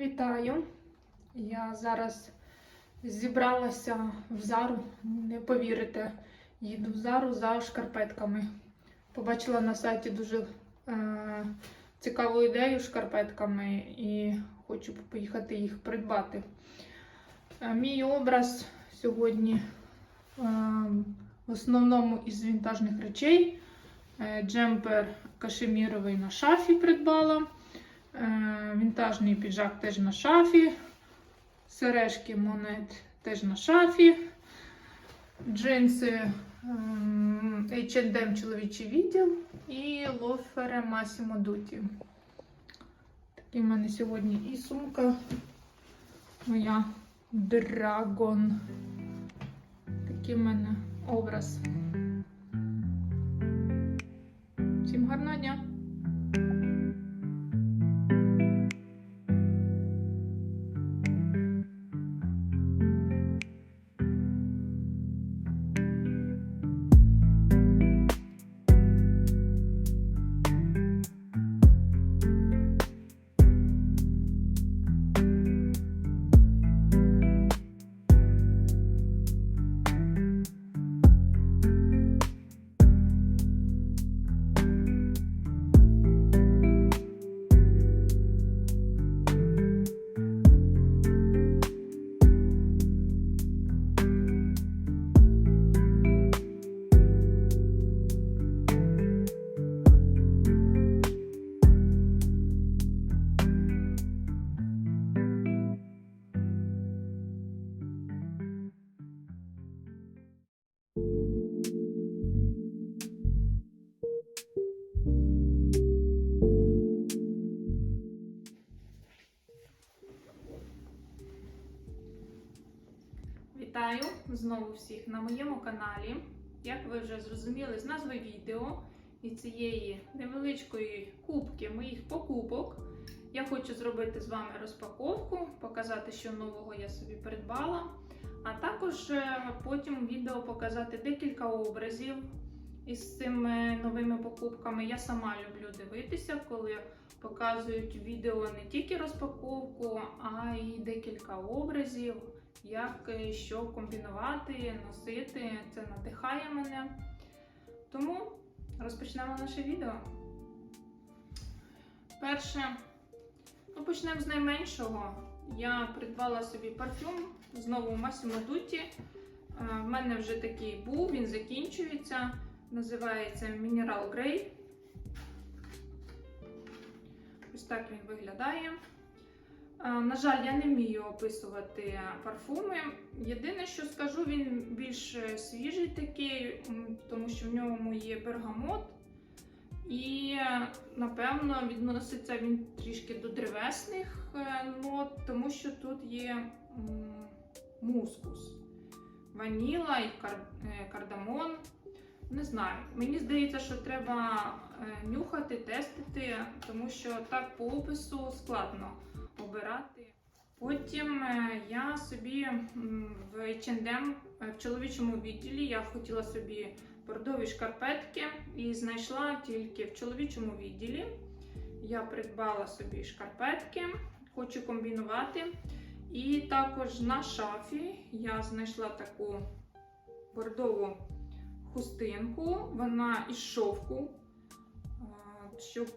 Вітаю! Я зараз зібралася в Зару. Не повірите, їду в Зару за шкарпетками. Побачила на сайті дуже е, цікаву ідею шкарпетками і хочу поїхати їх придбати. Е, мій образ сьогодні е, в основному із вінтажних речей. Е, джемпер кашеміровий на шафі придбала. Е, Вінтажний піджак теж на шафі. Сережки монет теж на шафі. Джинси H&M чоловічий відділ і лофери Massimo Dutti. Такий в мене сьогодні і сумка моя Dragon. Такий в мене образ. Всім гарного дня! Знову всіх на моєму каналі. Як ви вже зрозуміли з назви відео і цієї невеличкої кубки моїх покупок, я хочу зробити з вами розпаковку, показати, що нового я собі придбала. А також е, потім відео показати декілька образів із цими новими покупками. Я сама люблю дивитися, коли показують відео не тільки розпаковку, а й декілька образів як і що комбінувати, носити. Це надихає мене. Тому розпочнемо наше відео. Перше, ну почнемо з найменшого. Я придбала собі парфюм знову Massimo Dutti. Е, В мене вже такий був, він закінчується. Називається Mineral Grey. Ось так він виглядає. Е, На жаль, я не вмію описувати парфуми. Єдине, що скажу, він більш свіжий такий, тому що в ньому є бергамот. І, е, напевно, відноситься він трішки до древесних е, нот, тому що тут є мускус, ваніла і кардамон. Не знаю. Мені здається, що треба нюхати, тестити, тому що так по опису складно обирати. Потім е, я собі в H&M е, в чоловічому відділі я хотіла собі бордові шкарпетки і знайшла тільки в чоловічому відділі. Я придбала собі шкарпетки, хочу комбінувати. І також на шафі я знайшла таку бордову хустинку, вона із шовку, е, щоб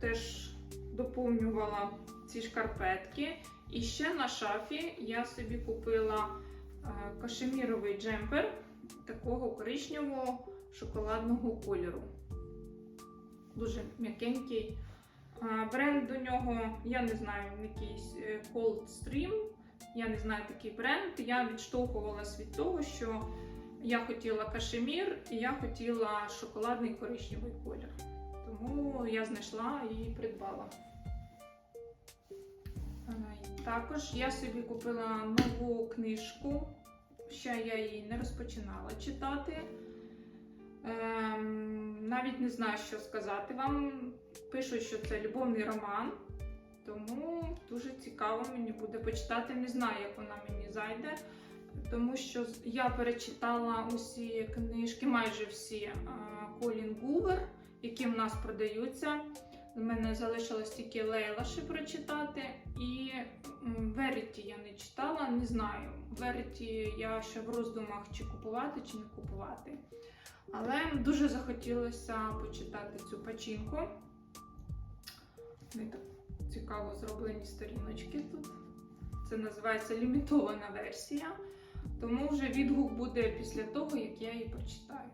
теж доповнювала ці шкарпетки. І ще на шафі я собі купила е, кашеміровий джемпер такого коричневого шоколадного кольору. Дуже м'якенький. Е, Бренд до нього, я не знаю, якийсь е, Cold Stream. Я не знаю такий бренд. Я відштовхувалась від того, що я хотіла кашемір і я хотіла шоколадний коричневий колір. Тому я знайшла і придбала. Також я собі купила нову книжку. Ще я її не розпочинала читати. Ем, навіть не знаю, що сказати вам. Пишуть, що це любовний роман. Тому дуже цікаво мені буде почитати. Не знаю, як вона мені зайде. Тому що я перечитала усі книжки, майже всі е, Колін Гувер, які в нас продаються. У мене залишилось тільки Лейла ще прочитати. І Веріті я не читала, не знаю. Веріті я ще в роздумах, чи купувати, чи не купувати. Але дуже захотілося почитати цю печінку. Вони так цікаво зроблені сторіночки тут. Це називається лімітована версія. Тому вже відгук буде після того, як я її прочитаю.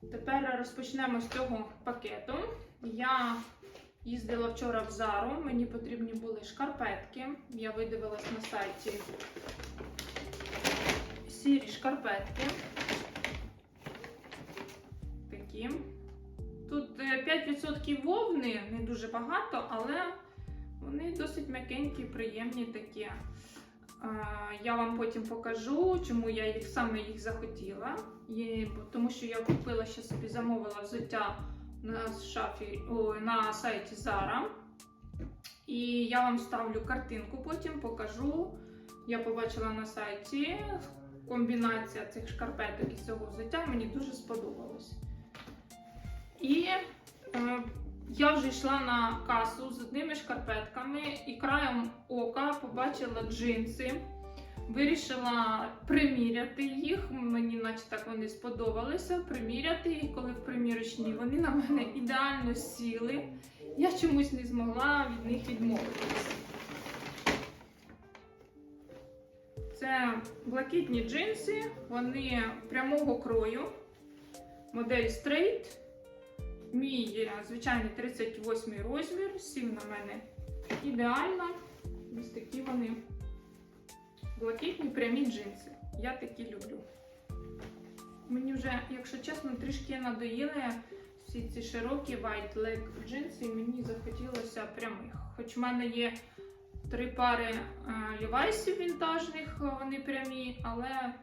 Тепер розпочнемо з цього пакету. Я їздила вчора в Зару, мені потрібні були шкарпетки. Я видивилась на сайті сірі шкарпетки. Такі. Тут е, 5% вовни, не дуже багато, але вони досить м'якенькі, приємні такі. Е, Я вам потім покажу, чому я їх саме їх захотіла. Тому що я купила ще собі замовила взуття на шафі о, на сайті Zara. І я вам ставлю картинку, потім покажу. Я побачила на сайті комбінація цих шкарпеток і цього взуття мені дуже сподобалось. І е, я вже йшла на касу з одними шкарпетками і краєм ока побачила джинси. Вирішила приміряти їх. Мені, наче так вони сподобалися. Приміряти їх, коли в примірочній вони на мене ідеально сіли. Я чомусь не змогла від них відмовитися. Це блакитні джинси, вони прямого крою, модель Straight. Мій е, звичайний 38 розмір, сів на мене ідеально. Ось такі вони блакитні прямі джинси. Я такі люблю. Мені вже, якщо чесно, трішки надоїли всі ці широкі white leg джинси, і мені захотілося прямих. Хоч в мене є три пари е, лівайсів вінтажних, е, вони прямі, але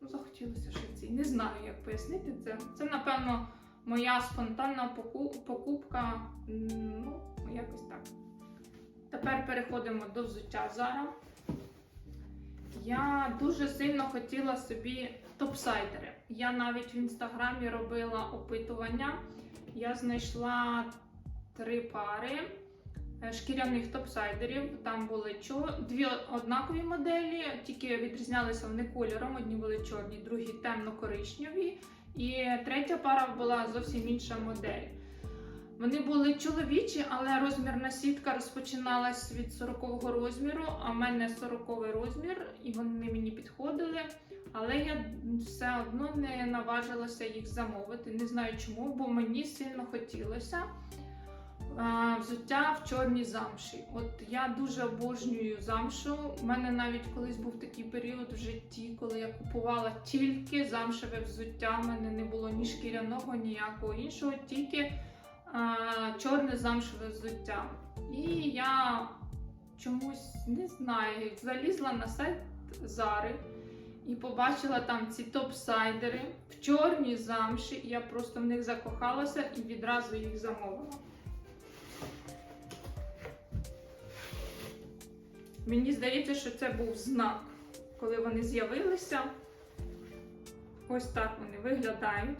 ну, захотілося ще ці. Не знаю, як пояснити це. Це, напевно, моя спонтанна покупка. Ну, якось так. Тепер переходимо до взуття зараз. Я дуже сильно хотіла собі топсайдери. Я навіть в інстаграмі робила опитування. Я знайшла три пари е, шкіряних топсайдерів. Там були чо... дві однакові моделі, тільки відрізнялися вони кольором. Одні були чорні, другі темно-коричневі. І третя пара була зовсім інша модель. Вони були чоловічі, але розмірна сітка розпочиналась від 40-го розміру, а в мене 40-й розмір, і вони мені підходили. Але я все одно не наважилася їх замовити. Не знаю чому, бо мені сильно хотілося взуття в чорній замші. От я дуже обожнюю замшу. У мене навіть колись був такий період в житті, коли я купувала тільки замшеве взуття. У мене не було ні шкіряного, ніякого іншого, тільки чорне замшеве взуття. І я чомусь не знаю, залізла на сайт Зари і побачила там ці топсайдери в чорній замші. І я просто в них закохалася і відразу їх замовила. Мені здається, що це був знак, коли вони з'явилися. Ось так вони виглядають.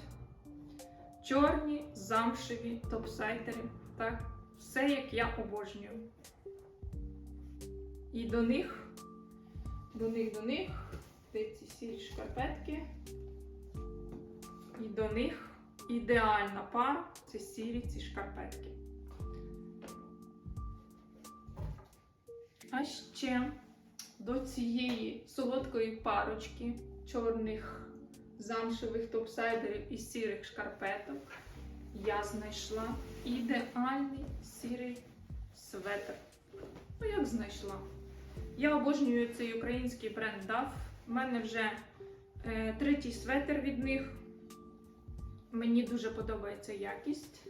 Чорні замшеві топсайдери. Так, все як я обожнюю. І до них, до них, до них, де ці сірі шкарпетки. І до них ідеальна пара це сірі ці шкарпетки. А ще до цієї солодкої парочки чорних замшевих топсайдерів і сірих шкарпеток я знайшла ідеальний сірий светр. Ну, як знайшла? Я обожнюю цей український бренд DAF. У мене вже е, третій светр від них. Мені дуже подобається якість.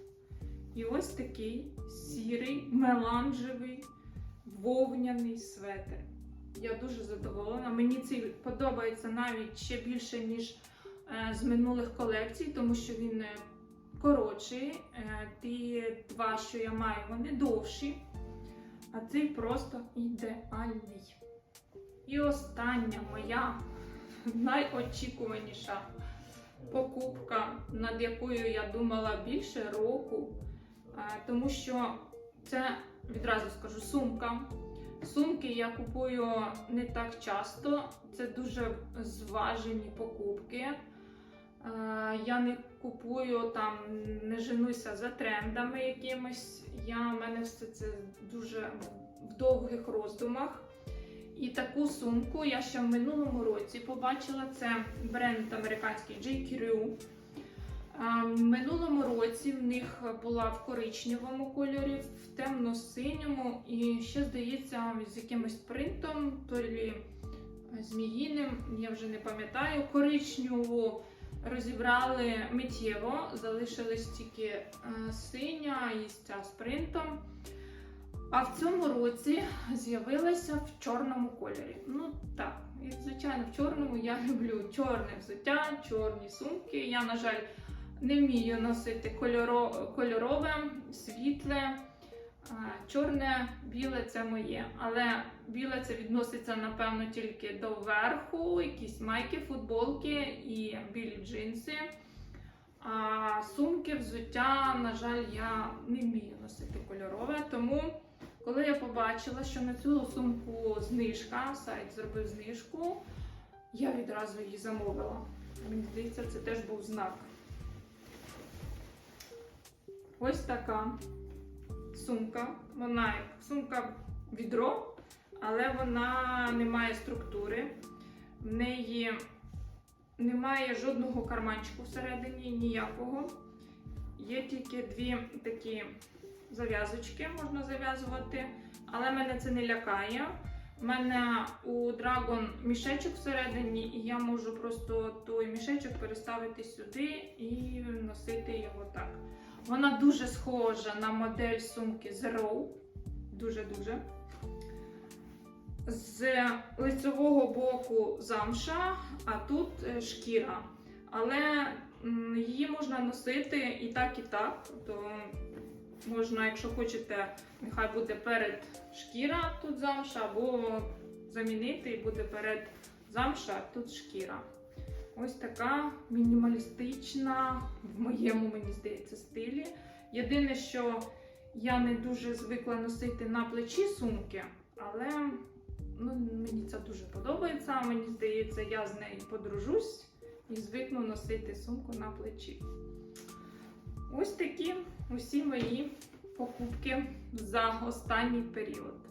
І ось такий сірий, меланжевий, вовняний светр. Я дуже задоволена. Мені цей подобається навіть ще більше, ніж з минулих колекцій, тому що він е, коротший. Е, ті два, що я маю, вони довші. А цей просто ідеальний. І остання моя найочікуваніша покупка, над якою я думала більше року. Е, тому що це відразу скажу сумка. Сумки я купую не так часто, це дуже зважені покупки. Е, Я не купую там, не женуся за трендами якимись. Я, в мене все це дуже в довгих роздумах. І таку сумку я ще в минулому році побачила. Це бренд американський J. Crew. А, В минулому році в них була в коричневому кольорі, в темно-синьому і ще, здається, з якимось принтом, то лі зміїним, я вже не пам'ятаю. Коричневу розібрали миттєво, залишилась тільки е, синя і ця з принтом. А в цьому році з'явилася в чорному кольорі. Ну так, і звичайно, в чорному я люблю чорне взуття, чорні сумки. Я, на жаль, не вмію носити кольоро, кольорове, світле. Чорне, біле це моє. Але біле це відноситься, напевно, тільки до верху, якісь майки, футболки і білі джинси. А сумки, взуття, на жаль, я не вмію носити кольорове. Тому, коли я побачила, що на цю сумку знижка, сайт зробив знижку, я відразу її замовила. Мені здається, це теж був знак. Ось така сумка. Вона сумка відро, але вона не має структури. В неї немає жодного карманчику всередині, ніякого. Є тільки дві такі зав'язочки, можна зав'язувати, але мене це не лякає. У мене у Dragon мішечок всередині, і я можу просто той мішечок переставити сюди і носити його так. Вона дуже схожа на модель сумки Zero. Дуже-дуже. З лицевого боку замша, а тут е, шкіра. Але її можна носити і так, і так. То можна, якщо хочете, нехай буде перед шкіра тут замша, або замінити і буде перед замша, тут шкіра. Ось така мінімалістична, в моєму, мені здається, стилі. Єдине, що я не дуже звикла носити на плечі сумки, але ну, мені це дуже подобається. Мені здається, я з нею подружусь і звикну носити сумку на плечі. Ось такі усі мої покупки за останній період.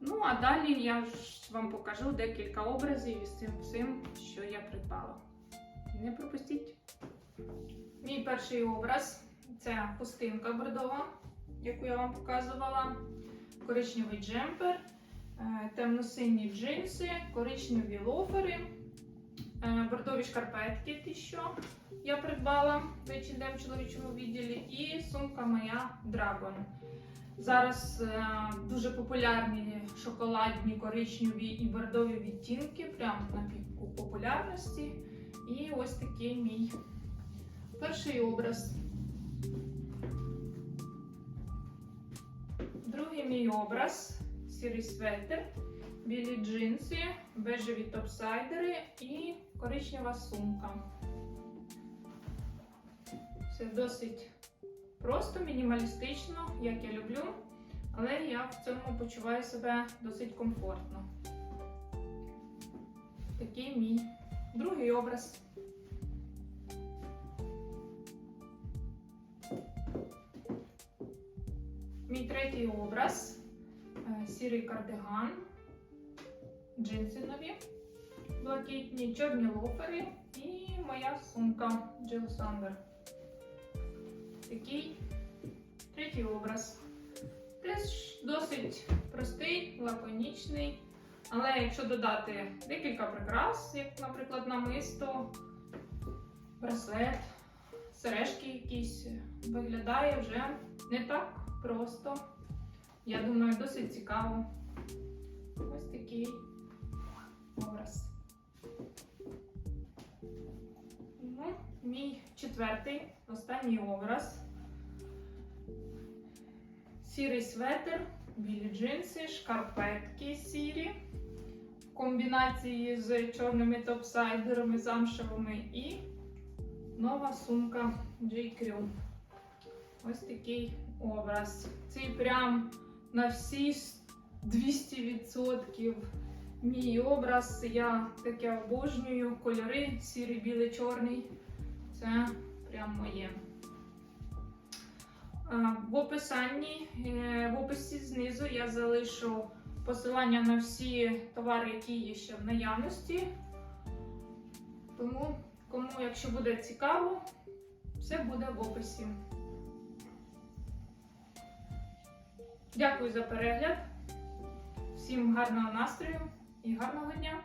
Ну, а далі я ж вам покажу декілька образів із цим всім, що я придбала. Не пропустіть. Мій перший образ це хустинка бордова, яку я вам показувала. Коричневий джемпер, е, темно-сині джинси, коричневі лофери, е, бордові шкарпетки, ті, що я придбала в H&M чоловічому відділі, і сумка моя Dragon. Зараз е, дуже популярні шоколадні, коричневі і бордові відтінки, прямо на піку популярності. І ось такий мій перший образ. Другий мій образ сірий светр, білі джинси, бежеві топсайдери і коричнева сумка. Все досить просто, мінімалістично, як я люблю, але я в цьому почуваю себе досить комфортно. Такий мій другий образ. Мій третій образ е, сірий кардиган, джинси нові, блакитні, чорні лофери і моя сумка Jill Sander. Такий третій образ. Теж досить простий, лаконічний. Але якщо додати декілька прикрас, як, наприклад, намисто, браслет, сережки якісь, виглядає вже не так просто. Я думаю, досить цікаво. Ось такий образ. Ну, мій четвертий, останній образ. Сірий светр, білі джинси, шкарпетки сірі в комбінації з чорними топсайдерами, замшевими і нова сумка J. Crew. ось такий образ. Цей прям на всі 200% мій образ. Я таке обожнюю. Кольори сірий, білий, чорний. Це прям моє. Е, В описанні, е, в описі знизу я залишу посилання на всі товари, які є ще в наявності. Тому, кому, якщо буде цікаво, все буде в описі. Дякую за перегляд. Всім гарного настрою і гарного дня!